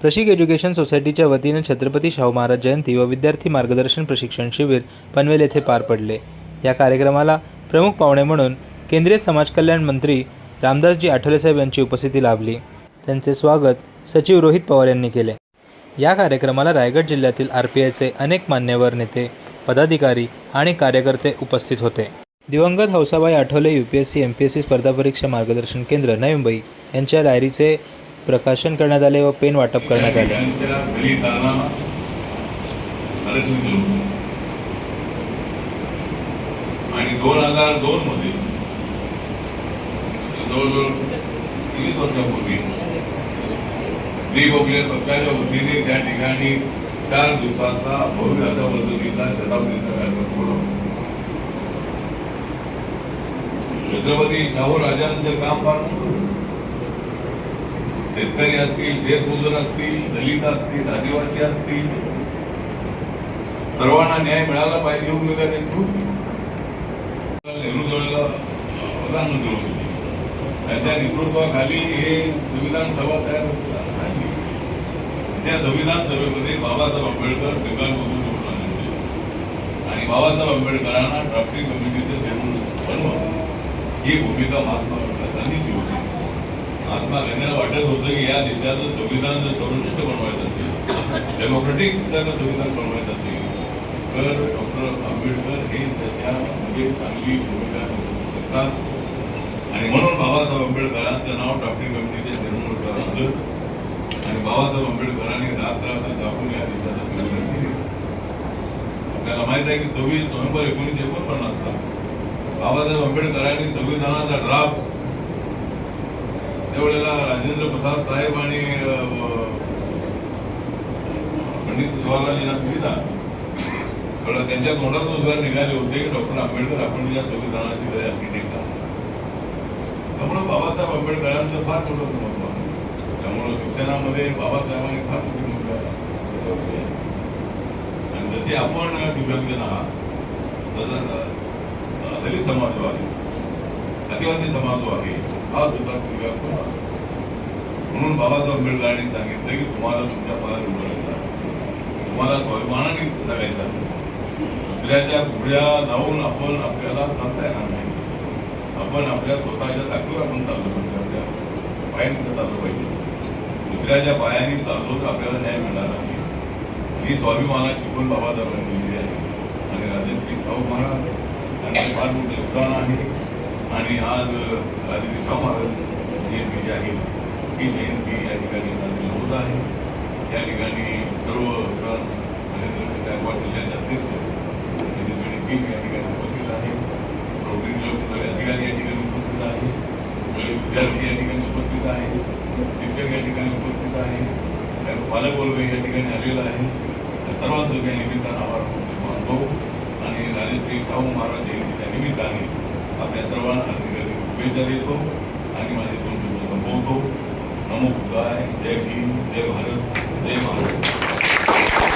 Prashik education सोसायटीच्या वतीने छत्रपती शाहू महाराज जयंती व विद्यार्थी मार्गदर्शन प्रशिक्षण शिबिर पनवेल येथे पार पडले. या कार्यक्रमाला प्रमुख पाहुणे म्हणून केंद्रीय समाज कल्याण मंत्री रामदासजी आठवलेसाहेब यांची उपस्थिती लाभली. त्यांचे स्वागत सचिव रोहित पवार यांनी केले. या कार्यक्रमाला रायगड जिल्ह्यातील आर पी आयचे अनेक मान्यवर नेते पदाधिकारी आणि कार्यकर्ते उपस्थित होते. दिवंगत Hausabai Athawale U P S C M P S C स्पर्धा परीक्षा मार्गदर्शन केंद्र नवी मुंबई यांच्या डायरीचे प्रकाशन करण्यात आले व पेन वाटप करण्यात आले आणि दोन हजार दोन मध्ये जवळजवळ तीस वर्षापूर्वी रिपब्लिकन पक्षाच्या वतीने त्या ठिकाणी चार दिवसाचा भव्य अशा पद्धतीचा शताब्दीचा कार्यक्रम बोलवला छत्रपती शाहू राजांचं काम फार मोठं होतं. शेतकरी असतील शेतमजूर असतील दलित असतील आदिवासी असतील सर्वांना न्याय मिळाला पाहिजे उमेदवार भूमिका नेहरू जवळला प्रधानमंत्री होते त्यांच्या नेतृत्वाखाली हे संविधान सभा तयार झाली त्या संविधान सभेमध्ये बाबासाहेब आंबेडकर बेंगालमधून निवडून आले आणि बाबासाहेब आंबेडकरांना ड्राफ्टिंग कमिटीचे चेअरमन बनवा. ही भूमिका महात्मा महात्मा गांधींना वाटत होतं की या देशाचं संविधान जर सर्वोच्च बनवायचं असेल डेमोक्रेटिक त्याचं संविधान बनवायचं असेल तर डॉक्टर आंबेडकर हे त्याच्यामध्ये म्हणजे चांगली भूमिका करतात. आणि म्हणून बाबासाहेब आंबेडकरांचं नाव ड्राफ्टिंग कमिटीच्या चेअरमन होतं आणि बाबासाहेब आंबेडकरांनी रात रात्र जागून या देशाचं संविधान केले. आपल्याला माहीत आहे की सव्वीस नोव्हेंबर एकोणीसशे एकोणपन्नासला बाबासाहेब आंबेडकरांनी संविधानाचा ड्राफ्ट त्यावेळेला राजेंद्र प्रसाद साहेब आणि पंडित जवाहरलाल सुविधा. कळलं त्यांच्या तोंडातून उद्गार निघाले होते की डॉक्टर आंबेडकर आपण या संविधानाची खरे आर्किटेक्ट आहात त्यामुळं बाबासाहेब आंबेडकरांचं फार मोठं महत्त्व आहे. त्यामुळं शिक्षणामध्ये बाबासाहेबांनी फार मोठी भूमिका आणि जसे आपण दिव्यांगजन आहात तसंच दलित समाज जो आहे आदिवासी समाज जो आहे हा सुद्धा दिव्यांग आहे. म्हणून बाबासाहेब आंबेडकरांनी सांगितलं की तुम्हाला तुमच्या पायावर उभं राहायचं तुम्हाला स्वाभिमानाने जगायचं दुसऱ्याच्या पुढ्या जाऊन आपण आपल्याला चालता येणार नाही. आपण आपल्या स्वतःच्या ताकदीवर आपण चाललो पाहिजे. आपल्या पायांनी चाललो पाहिजे. दुसऱ्याच्या पायाने चाललो तर आपल्याला न्याय मिळणार नाही. ही स्वाभिमाना शिकून बाबासाहेबांनी दिलेली आहे. आणि राजेंद्र शाहू महाराज यांचं फार मोठं योगदान आहे. आणि आज राजेंद्र शाहू महाराज जयंती जी आहे ही जयंती या ठिकाणी होत आहे. या सर्व सण गायकवाड जिल्ह्याचे अध्यक्ष ठिकाणी उपस्थित आहे. अधिकारी या ठिकाणी उपस्थित आहे. विद्यार्थी या ठिकाणी उपस्थित आहे. शिक्षक या ठिकाणी उपस्थित आहे. त्यात पालकवर्ग या ठिकाणी आलेला आहे. त्या सर्वांचं निमित्तानं आणि राजेश्री शाहू महाराज जयंतीच्या निमित्ताने आपल्या सर्वांना शुभेच्छा देतो. आणि माझे बुद्धाय जय भीम जय भारत जय महाराष्ट्र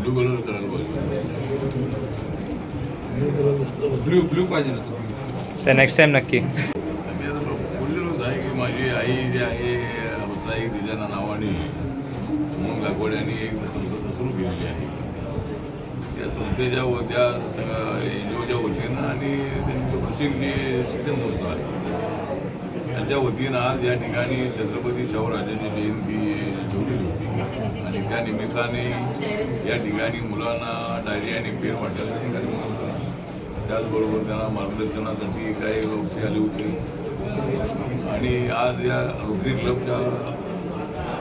ब्लू कलर करायला पाहिजे ब्ल्यू ब्ल्यू पाहिजे ना सर नेक्स्ट टाइम नक्की. मी आता बोललेलोच आहे की माझी आई जी आहे होता एक तिच्या नावाने म्हणून गायकवाड एक संस्था सुरू केलेली आहे. त्या संस्थेच्या व त्या एन जी ओच्या वतीनं आणि त्यांनी जो प्रशिक जे शिक्षण संस्था आहे त्यांच्या वतीनं आज या ठिकाणी छत्रपती शाहूराजांची जयंती ठेवलेली होती. आणि त्या निमित्ताने या ठिकाणी मुलांना डायरी आणि पेन वाटायला त्याचबरोबर त्यांना मार्गदर्शनासाठी काही गोष्टी आले होते. आणि आज या रोटरी क्लबच्या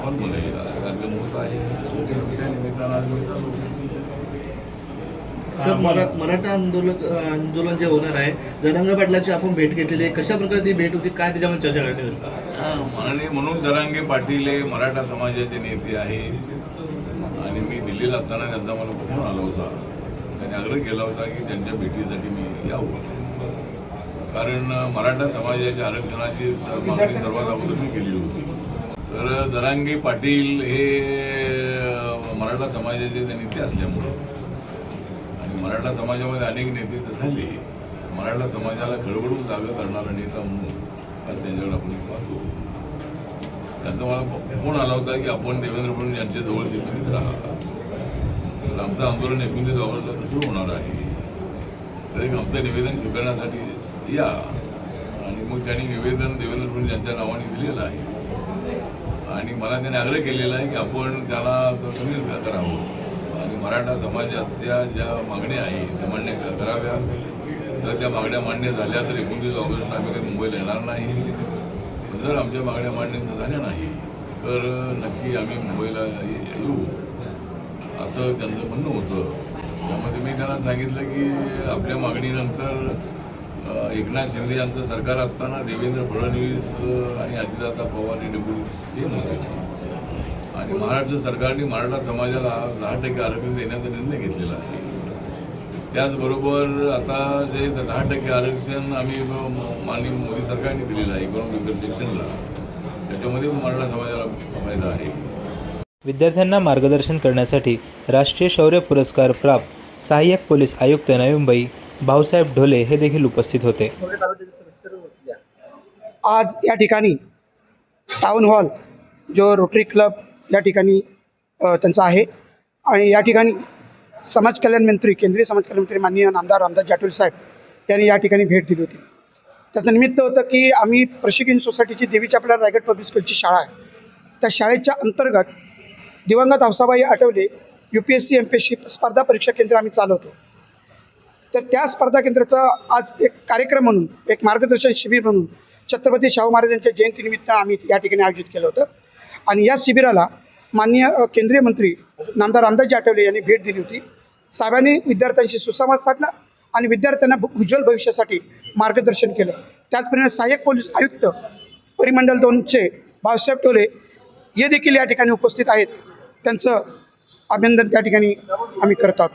हॉलमध्ये कार्यक्रम होत आहे. त्या निमित्तानं आहे. सर मरा मराठा आंदोलन आंदोलन जे होणार आहे जरांग पाटलाची आपण भेट घेतलेली आहे. कशा प्रकारे ती भेट होती? काय त्याच्यामध्ये चर्चा करण्यात आणि म्हणून जरांगे पाटील हे मराठा समाजाचे नेते आहेत आणि मी दिल्लीला असताना त्यांचा मला फोन आला होता. त्यांनी आग्रह केला होता की त्यांच्या भेटीसाठी मी यावं. कारण मराठा समाजाच्या आरक्षणाची मागणी सर्वात अगोदर मी केलेली होती. तर दरांगे पाटील हे मराठा समाजाचे नेते असल्यामुळं आणि मराठा समाजामध्ये अनेक नेते तर झाले. मराठा समाजाला खळबळून जागा करणारा नेता म्हणून आज त्यांच्याकडे आपण पाहतो. त्यांचा मला फोन आला होता की आपण देवेंद्र फडणवीस यांच्या जवळ राहा. तर आमचं आंदोलन एकोणीस ऑगस्टला सुरू होणार आहे. तर एक आमचं निवेदन स्वीकारण्यासाठी या. आणि मग त्यांनी निवेदन देवेंद्र फडणवीस यांच्या नावाने दिलेलं आहे. आणि मला त्याने आग्रह केलेला आहे की आपण त्याला कमी करावं आणि मराठा समाजाच्या ज्या मागण्या आहेत त्या मान्य कराव्या. तर त्या मागण्या मान्य झाल्या तर एकोणतीस ऑगस्टला आम्ही काही मुंबईला येणार नाही. जर आमच्या मागण्या मान्य झाल्या नाही तर नक्की आम्ही मुंबईला ये- येऊ. असं त्यांचं म्हणणं होतं. त्यामध्ये मी त्यांना सांगितलं की आपल्या मागणीनंतर एकनाथ शिंदे यांचं सरकार असताना देवेंद्र फडणवीस आणि अजितदादा पवार हे डेप्युटी सीएम होते. आणि महाराष्ट्र सरकारने मराठा समाजाला दहा टक्के आरक्षण देण्याचा निर्णय घेतलेला आहे. त्याचबरोबर आता जे दहा टक्के आरक्षण आम्ही माननीय मोदी सरकारने दिलेलं आहे इकॉनॉमिक सेक्शनला त्याच्यामध्ये पण मराठा समाजाला फायदा आहे. विद्यार्थ्यांना मार्गदर्शन करण्यासाठी राष्ट्रीय शौर्य पुरस्कार प्राप्त सहाय्यक पोलीस आयुक्त नवी मुंबई भाऊसाहेब ढोले हे देखील उपस्थित होते. आज या ठिकाणी टाउन हॉल जो रोटरी क्लब या ठिकाणी त्यांचा आहे. आणि या ठिकाणी समाज कल्याण मंत्री केंद्रीय समाज कल्याण मंत्री माननीय नामदार रामदास जाटोल साहेब यांनी या ठिकाणी भेट दिली होती. त्याचं निमित्त होतं की आम्ही प्रशिक्षण सोसायटीची देवीच्या आपल्या रायगड पब्लिक स्कूलची शाळा आहे. त्या शाळेच्या अंतर्गत दिवंगत Hausabai Athavale U P S C M P S C स्पर्धा परीक्षा केंद्र आम्ही चालवतो. तर त्या स्पर्धा केंद्राचा आज एक कार्यक्रम म्हणून एक मार्गदर्शन शिबिर म्हणून छत्रपती शाहू महाराजांच्या जयंतीनिमित्त आम्ही या ठिकाणी आयोजित केलं होतं. आणि या शिबिराला माननीय केंद्रीय मंत्री नामदार रामदासजी आठवले यांनी भेट दिली होती. साहेबांनी विद्यार्थ्यांशी सुसंवाद साधला आणि विद्यार्थ्यांना उज्ज्वल भविष्यासाठी मार्गदर्शन केलं. त्याचप्रमाणे सहाय्यक पोलीस आयुक्त परिमंडल दोनचे भाऊसाहेब टोले हे देखील या ठिकाणी उपस्थित आहेत. त्यांचं अभिनंदन त्या ठिकाणी आम्ही करत आहोत.